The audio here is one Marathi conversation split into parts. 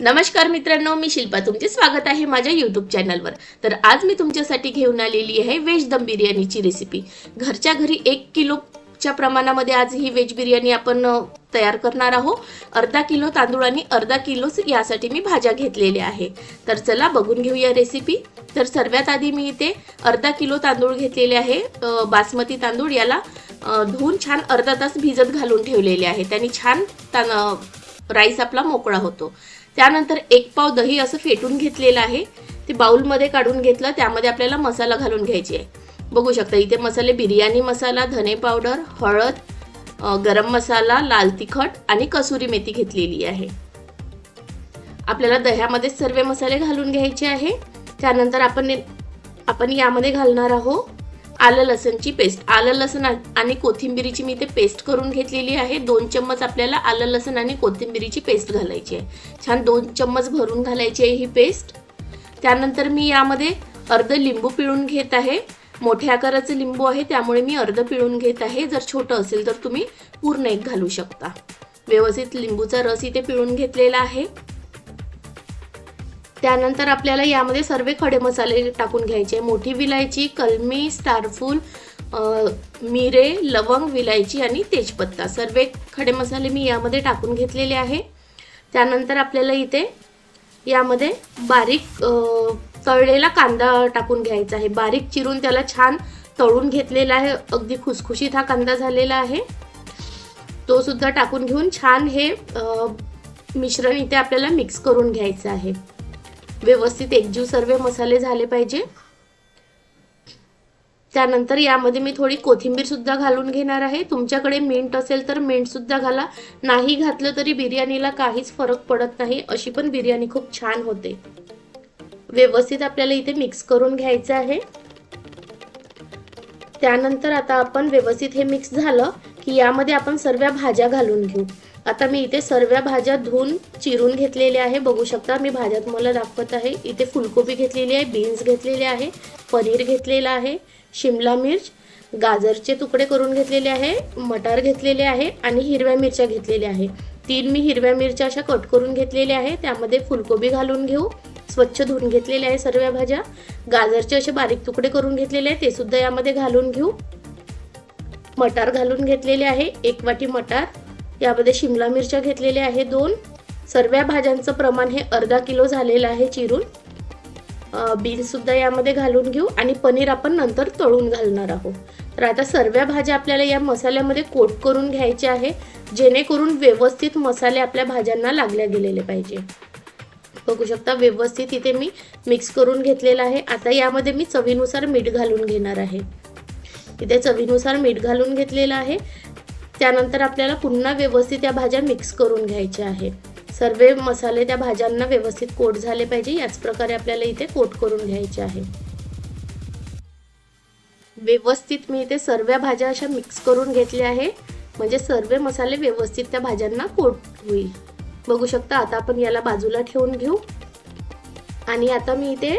नमस्कार मित्रांनो मी शिल्पा. तुमचे स्वागत आहे माझ्या यूट्यूब चॅनलवर तर आज मी तुमच्यासाठी घेऊन आलेली आहे व्हेज दम बिर्याणीची रेसिपी घरच्या घरी एक किलोच्या प्रमाणामध्ये आज ही व्हेज बिर्याणी आपण तयार करणार आहोत. अर्धा किलो तांदूळ आणि अर्धा किलो यासाठी मी भाज्या घेतलेल्या आहे तर चला बघून घेऊया रेसिपी तर सर्वात आधी मी इथे अर्धा किलो तांदूळ घेतलेले आहे. बासमती तांदूळ याला धुवून छान अर्धा तास भिजत घालून ठेवलेले आहे. त्यांनी छान राईस आपला मोकळा होतो. त्यानंतर एक पाव दही असं फेटून घेतलेलं आहे. ते बाउलमध्ये काढून घेतलं त्यामध्ये आपल्याला मसाला घालून घ्यायची आहे. बघू शकता इथे मसाले बिर्याणी मसाला धने पावडर हळद गरम मसाला लाल तिखट आणि कसुरी मेथी घेतलेली आहे. आपल्याला दह्यामध्ये सर्व मसाले घालून घ्यायचे आहे. त्यानंतर आपण आपण यामध्ये घालणार आहोत आलं लसणची पेस्ट आलं लसण आणि कोथिंबिरीची मी ते पेस्ट करून घेतलेली आहे. दोन चम्मच आपल्याला आलं लसण आणि कोथिंबिरीची पेस्ट घालायची आहे. छान दोन चम्मच भरून घालायची आहे ही पेस्ट त्यानंतर मी यामध्ये अर्ध लिंबू पिळून घेत आहे. मोठ्या आकाराचं लिंबू आहे त्यामुळे मी अर्ध पिळून घेत आहे. जर छोटं असेल तर तुम्ही पूर्ण एक घालू शकता. व्यवस्थित लिंबूचा रस इथे पिळून घेतलेला आहे. त्यानंतर आपल्याला यामध्ये सर्व खडे मसाले टाकून घ्यायचे. मोठी विलायची कलमी स्टारफूल मिरे लवंग विलायची आणि तेजपत्ता. सर्व खडे मसाले मी यामध्ये टाकून घेतलेले आहे. त्यानंतर आपल्याला इथे यामध्ये बारीक तळलेला कांदा टाकून घ्यायचा आहे. बारीक चिरून त्याला छान तळून घेतलेला आहे. अगदी खुसखुशीत हा कांदा झालेला आहे. तो सुद्धा टाकून घेऊन छान हे मिश्रण इथे आपल्याला मिक्स करून घ्यायचं आहे. व्यवस्थित एकजीव सर्व मसाले झाले पाहिजे. त्यानंतर यामध्ये मी थोडी कोथिंबीर सुद्धा घालून घेणार आहे. तुमच्याकडे मिंट असेल तर मिंट सुद्धा घाला. नाही घातलं तरी बिर्याणीला काहीच फरक पडत नाही. अशी पण बिर्याणी खूप छान होते. व्यवस्थित आपल्याला इथे मिक्स करून घ्यायचं आहे. त्यानंतर आता आपण व्यवस्थित हे मिक्स झालं की यामध्ये आपण सर्व भाज्या घालून घेऊ. आता मी इथे सर्व भाज्या धुवून चिरून घेतलेल्या आहे. बघू शकता मी भाज्या तुम्हाला दाखवत आहे. इथे फुलकोबी घेतलेली आहे बीन्स घेतलेले आहे पनीर घेतलेलं आहे शिमला मिर्च गाजरचे तुकडे करून घेतलेले आहे मटार घेतलेले आहे आणि हिरव्या मिरच्या घेतलेल्या आहे. तीन मी हिरव्या मिरच्या अशा कट करून घेतलेल्या आहे. त्यामध्ये फुलकोबी घालून घेऊ. स्वच्छ धुवून घेतलेले आहे सर्व भाज्या. गाजरचे असे बारीक तुकडे करून घेतलेले आहे ते सुद्धा यामध्ये घालून घेऊ. मटार घालून घेतलेले आहे एक वाटी मटार. यामध्ये शिमला मिरच्या घेतलेल्या आहे दोन. सर्व्या भाज्यांचं प्रमाण हे अर्धा किलो झालेलं आहे चिरून. बीन्ससुद्धा यामध्ये घालून घेऊ आणि पनीर आपण नंतर तळून घालणार आहोत. तर आता सर्व्या भाज्या आपल्याला या मसाल्यामध्ये कोट करून घ्यायचे आहे जेणेकरून व्यवस्थित मसाले आपल्या भाज्यांना लागल्या गेलेले पाहिजे. बघू शकता व्यवस्थित इथे मी मिक्स करून घेतलेलं आहे. आता यामध्ये मी चवीनुसार मीठ घालून घेणार आहे. इथे चवीनुसार मीठ घालून घेतलेलं आहे. त्यानंतर आपल्याला पुन्हा व्यवस्थित या भाज्या मिक्स करून घ्यायच्या आहे सर्व मसाले त्या भाज्यांना व्यवस्थित कोट झाले पाहिजे याच प्रकारे आपल्याला इथे कोट करून घ्यायचे आहे. व्यवस्थित मी इथे सर्व भाज्या अशा मिक्स करून घेतल्या आहे म्हणजे सर्व मसाले व्यवस्थित त्या भाज्यांना कोट होईल. बघू शकता आता आपण याला बाजूला ठेवून घेऊ. आणि आता मी इथे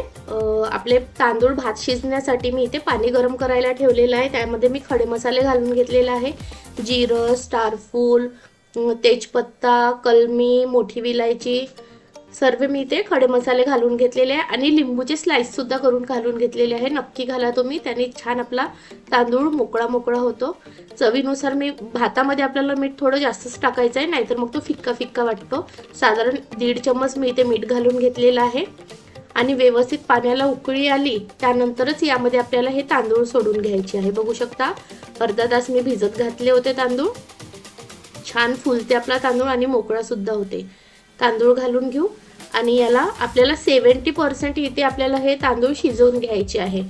आपले तांदूळ भात शिजण्यासाठी मी इथे पाणी गरम करायला ठेवलेलं आहे. त्यामध्ये मी खडे मसाले घालून घेतलेलं आहे. जिरं स्टारफूल तेजपत्ता कलमी मोठी विलायची सर्व मी इथे खडे मसाले घालून घेतलेले आहे आणि लिंबूचे स्लाइस सुद्धा करून घालून घेतलेले आहे. नक्की घाला तुम्ही. त्याने छान आपला तांदूळ मोकळा मोकळा होतो. चवीनुसार मी भातामध्ये आपल्याला मीठ थोडं जास्तच टाकायचं आहे नाहीतर मग तो फिक्का फिक्का वाटतो. साधारण दीड चम्मच मी इथे मीठ घालून घेतलेलं आहे. आणि व्यवस्थित पाण्याला उकळी आली त्यानंतरच यामध्ये आपल्याला हे तांदूळ सोडून घ्यायचे आहे. बघू शकता अर्धा तास मी भिजत घातले होते तांदूळ. छान फुलते आपला तांदूळ आणि मोकळा सुद्धा होते. तांदूळ घालून घेऊ आणि याला आपल्याला सेवन्टी पर्सेंट इथे आपल्याला हे तांदूळ शिजवून घ्यायचे आहे.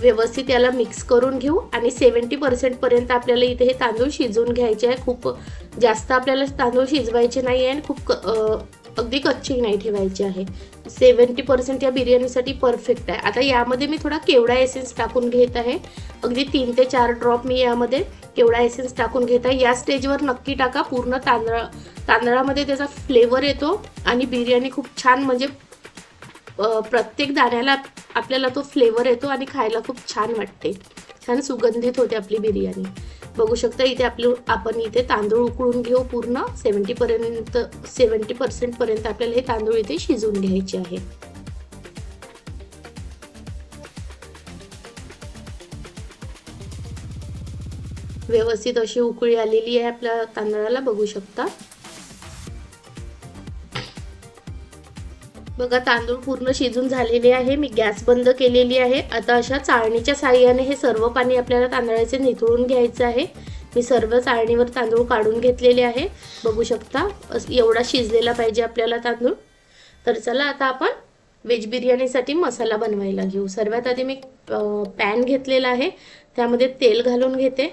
व्यवस्थित याला मिक्स करून घेऊ आणि सेवन्टी पर्सेंट पर्यंत आपल्याला इथे हे तांदूळ शिजवून घ्यायचे आहे. खूप जास्त आपल्याला तांदूळ शिजवायचे नाही आहे आणि खूप अगदी कच्चे नाही ठेवायचे आहे. सेवन्टी पर्सेंट या बिर्याणीसाठी परफेक्ट आहे. आता यामध्ये मी थोडा केवडा एसेन्स टाकून घेत आहे. अगदी तीन ते चार ड्रॉप मी यामध्ये केवडा एसेन्स टाकून घेत आहे. या स्टेजवर नक्की टाका. पूर्ण तांदळा तांदळामध्ये त्याचा फ्लेवर येतो आणि बिर्याणी खूप छान म्हणजे प्रत्येक दाण्याला आपल्याला तो फ्लेवर येतो आणि खायला खूप छान वाटते. छान सुगंधित होते आपली बिर्याणी. बघू शकता इथे आपलं आपण इथे तांदूळ उकळून घेऊ पूर्ण. सेवन्टी पर्यंत सेवन्टी पर्सेंट पर्यंत आपल्याला हे तांदूळ इथे शिजवून घ्यायचे आहे. व्यवस्थित अशी उकळी आलेली आहे आपल्या तांदळाला बघू शकता. बघा तांदूळ पूर्ण शिजून झालेले आहे. मी गॅस बंद केलेली आहे. आता अशा चाळणीच्या साह्याने हे सर्व पाणी आपल्याला तांदळाचे निथळून घ्यायचं आहे. मी सर्व चाळणीवर तांदूळ काढून घेतलेले आहे. बघू शकता एवढा शिजलेला पाहिजे आपल्याला तांदूळ. तर चला आता आपण व्हेज बिर्याणीसाठी मसाला बनवायला घेऊ. सर्वात आधी मी पॅन घेतलेला आहे. त्यामध्ये तेल घालून घेते.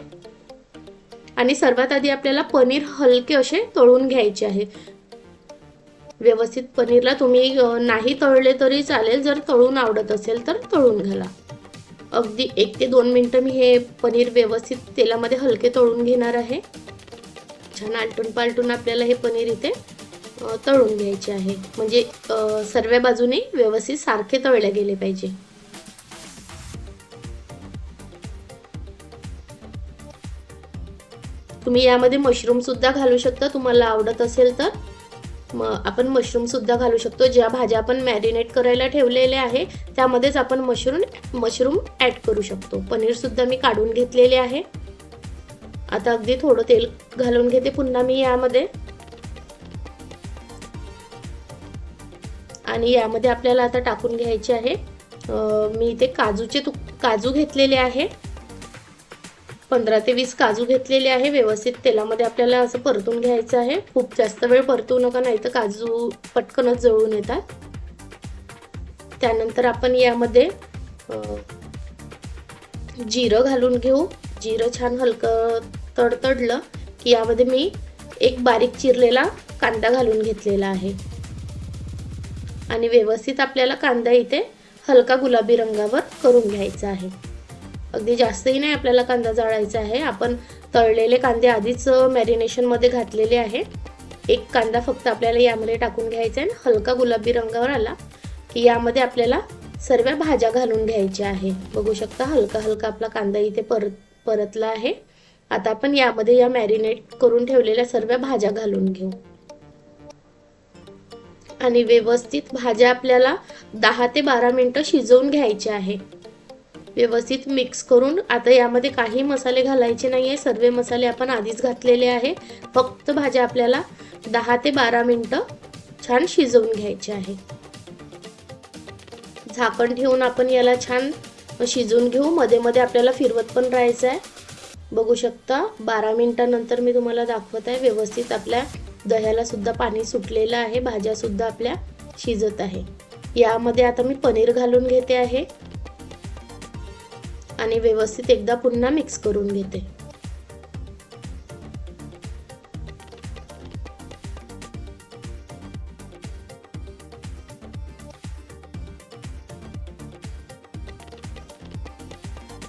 आणि सर्वात आधी आपल्याला पनीर हलके असे तळून घ्यायचे आहे. व्यवस्थित पनीरला तुम्ही नाही तळले तरी चालेल. जर तळून आवडत असेल तर तळून घाला. अगदी एक ते दोन मिनटं मी हे पनीर व्यवस्थित तेलामध्ये हलके तळून घेणार आहे. छान आलटून पालटून आपल्याला हे पनीर इथे तळून घ्यायचे आहे. म्हणजे सर्व बाजूने व्यवस्थित सारखे तळले गेले पाहिजे. तुम्ही यामध्ये मशरूम सुद्धा घालू शकता. तुम्हाला आवडत असेल तर. मग आपण मशरूमसुद्धा घालू शकतो. ज्या भाज्या आपण मॅरिनेट करायला ठेवलेल्या आहे त्यामध्येच आपण मशरूम मशरूम ॲड करू शकतो. पनीरसुद्धा मी काढून घेतलेले आहे. आता अगदी थोडं तेल घालून घेते पुन्हा मी यामध्ये. आणि यामध्ये आपल्याला आता टाकून घ्यायचे आहे. मी इथे काजूचे तु काजू घेतलेले आहे. पंधरा ते वीस काजू घेतलेले आहे व्यवस्थित तेलामध्ये आपल्याला असं परतून घ्यायचं आहे. खूप जास्त वेळ परतू नका नाही तर काजू पटकनच जळून येतात. त्यानंतर आपण यामध्ये जिरं घालून घेऊ. जिरं छान हलकं तडतडलं की यामध्ये मी एक बारीक चिरलेला कांदा घालून घेतलेला आहे. आणि व्यवस्थित आपल्याला कांदा इथे हलका गुलाबी रंगावर करून घ्यायचा आहे. अगदी जास्तही नाही आपल्याला कांदा जाळायचा आहे. आपण तळलेले कांदे आधीच मॅरिनेशनमध्ये घातलेले आहे. एक कांदा फक्त आपल्याला यामध्ये टाकून घ्यायचा आहे हलका गुलाबी रंगावर आला की यामध्ये आपल्याला सर्व भाज्या घालून घ्यायच्या आहे. बघू शकता हलका हलका आपला कांदा इथे परत परतला आहे. आता आपण यामध्ये या मॅरिनेट करून ठेवलेल्या सर्व भाज्या घालून घेऊ. आणि व्यवस्थित भाज्या आपल्याला दहा ते बारा मिनटं शिजवून घ्यायच्या आहे. व्यवस्थित मिक्स करून आता यामध्ये काही मसाले घालायचे नाही आहे सर्व मसाले आपण आधीच घातलेले आहे. फक्त भाज्या आपल्याला दहा ते बारा मिनटं छान शिजवून घ्यायचे आहे. झाकण ठेवून आपण याला छान शिजवून घेऊ. मध्ये मध्ये आपल्याला फिरवत पण राहायचं आहे. बघू शकता बारा मिनटानंतर मी तुम्हाला दाखवत आहे. व्यवस्थित आपल्या दह्याला सुद्धा पाणी सुटलेलं आहे. भाज्यासुद्धा आपल्या शिजत आहे. यामध्ये आता मी पनीर घालून घेते आहे. आणि व्यवस्थित एकदा पुन्हा मिक्स करून घेते.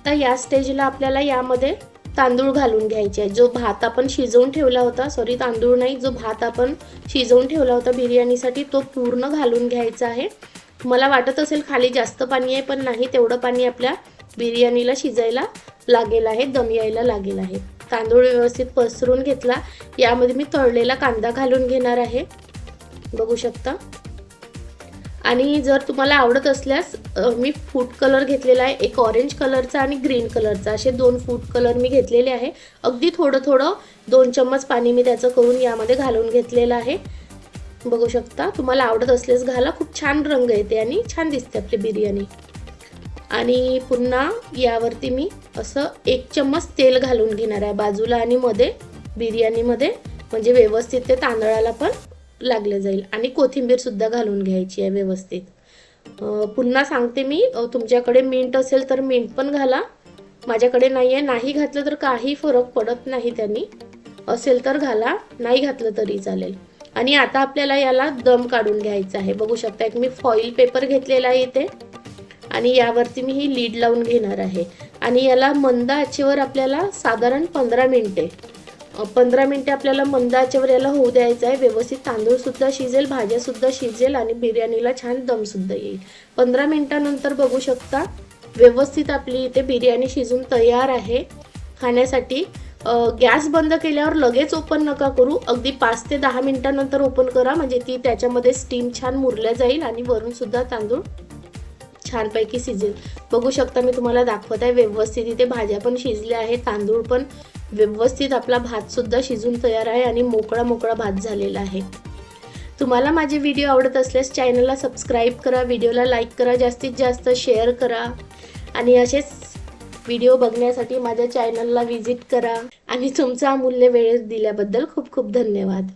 तर या स्टेजला आपल्याला यामध्ये तांदूळ घालून घ्यायचे आहे. जो भात आपण शिजवून ठेवला होता सॉरी तांदूळ नाही जो भात आपण शिजवून ठेवला होता बिर्याणीसाठी तो पूर्ण घालून घ्यायचा आहे. मला वाटत असेल खाली जास्त पाणी आहे पण नाही तेवढं पाणी आपल्या बिर्याणीला शिजायला लागेल आहे दम यायला लागेल आहे. तांदूळ व्यवस्थित पसरून घेतला यामध्ये मी तळलेला कांदा घालून घेणार आहे. बघू शकता. आणि जर तुम्हाला आवडत असल्यास मी फूड कलर घेतलेला आहे एक ऑरेंज कलरचा आणि ग्रीन कलरचा असे दोन फूड कलर मी घेतलेले आहे. अगदी थोडं थोडं दोन चम्मच पाणी मी त्याचं करून यामध्ये घालून घेतलेलं आहे. बघू शकता. तुम्हाला आवडत असल्यास घाला. खूप छान रंग येते आणि छान दिसते आपली बिर्याणी. आणि पुन्हा यावरती मी असं एक चम्मच तेल घालून घेणार आहे बाजूला आणि मध्ये बिर्याणीमध्ये. म्हणजे व्यवस्थित ते तांदळाला पण लागलं जाईल. आणि कोथिंबीर सुद्धा घालून घ्यायची आहे व्यवस्थित. पुन्हा सांगते मी तुमच्याकडे मिंट असेल तर मिंट पण घाला. माझ्याकडे नाही आहे नाही घातलं तर काही फरक पडत नाही त्यांनी. असेल तर घाला नाही घातलं तरी चालेल. आणि आता आपल्याला याला दम काढून घ्यायचा आहे. बघू शकता एक मी फॉईल पेपर घेतलेला आहे इथे. आणि यावरती मी ही लीड लावून घेणार आहे. आणि याला मंद आचेवर आपल्याला साधारण पंधरा मिनटे पंधरा मिनटे आपल्याला मंद आचेवर याला होऊ द्यायचं आहे. व्यवस्थित तांदूळसुद्धा शिजेल भाज्यासुद्धा शिजेल आणि बिर्याणीला छान दमसुद्धा येईल. पंधरा मिनटानंतर बघू शकता व्यवस्थित आपली इथे बिर्याणी शिजून तयार आहे. खाण्यासाठी गॅस बंद केल्यावर लगेच ओपन नका करू. अगदी पाच ते दहा मिनटानंतर ओपन करा. म्हणजे ती त्याच्यामध्ये स्टीम छान मुरल्या जाईल आणि वरूनसुद्धा तांदूळ छानपैकी शिजेल. बघू शकता मी तुम्हाला दाखवत आहे व्यवस्थित इथे भाज्या पण शिजल्या आहेत तांदूळ पण व्यवस्थित आपला भात सुद्धा शिजून तयार आहे आणि मोकळा मोकळा भात झालेला आहे. तुम्हाला माझे व्हिडिओ आवडत असल्यास चॅनलला सबस्क्राईब करा व्हिडिओला लाईक करा जास्तीत जास्त शेअर करा आणि असेच व्हिडिओ बघण्यासाठी माझ्या चॅनलला व्हिजिट करा. आणि तुमचा अमूल्य वेळ दिल्याबद्दल खूप खूप धन्यवाद.